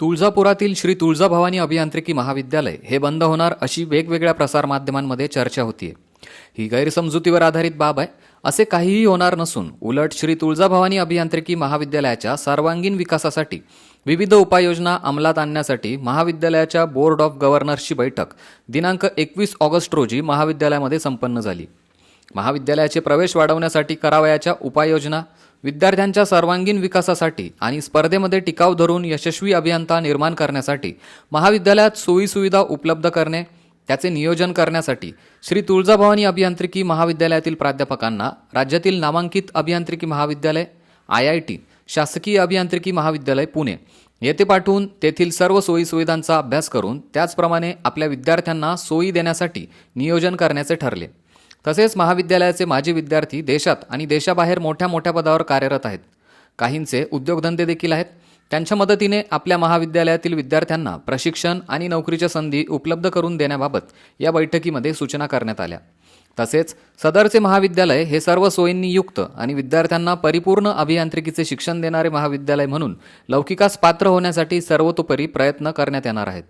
तुळजापुरातील श्री तुळजाभवानी अभियांत्रिकी महाविद्यालय हे बंद होणार अशी वेगवेगळ्या प्रसारमाध्यमांमध्ये चर्चा होतीये. ही गैरसमजुतीवर आधारित बाब आहे. असे काहीही होणार नसून उलट श्री तुळजाभवानी अभियांत्रिकी महाविद्यालयाच्या सर्वांगीण विकासासाठी विविध उपाययोजना अंमलात आणण्यासाठी महाविद्यालयाच्या बोर्ड ऑफ गव्हर्नर्सची बैठक दिनांक एकवीस ऑगस्ट रोजी महाविद्यालयामध्ये संपन्न झाली. महाविद्यालयाचे प्रवेश वाढवण्यासाठी करावयाच्या उपाययोजना विद्यार्थ्यांच्या सर्वांगीण विकासासाठी आणि स्पर्धेमध्ये टिकाव धरून यशस्वी अभियंता निर्माण करण्यासाठी महाविद्यालयात सोयीसुविधा उपलब्ध करणे त्याचे नियोजन करण्यासाठी श्री तुळजाभवानी अभियांत्रिकी महाविद्यालयातील प्राध्यापकांना राज्यातील नामांकित अभियांत्रिकी महाविद्यालय आय आय टी शासकीय अभियांत्रिकी महाविद्यालय पुणे येथे पाठवून तेथील सर्व सोयीसुविधांचा अभ्यास करून त्याचप्रमाणे आपल्या विद्यार्थ्यांना सोयी देण्यासाठी नियोजन करण्याचे ठरले. तसेच महाविद्यालयाचे माजी विद्यार्थी देशात आणि देशाबाहेर मोठ्या मोठ्या पदावर कार्यरत आहेत. काहींचे उद्योगधंदे देखील आहेत. त्यांच्या मदतीने आपल्या महाविद्यालयातील विद्यार्थ्यांना प्रशिक्षण आणि नोकरीच्या संधी उपलब्ध करून देण्याबाबत या बैठकीमध्ये सूचना करण्यात आल्या. तसेच सदरचे महाविद्यालय हे सर्व सोयींनी युक्त आणि विद्यार्थ्यांना परिपूर्ण अभियांत्रिकीचे शिक्षण देणारे महाविद्यालय म्हणून लौकिकास पात्र होण्यासाठी सर्वतोपरी प्रयत्न करण्यात येणार आहेत.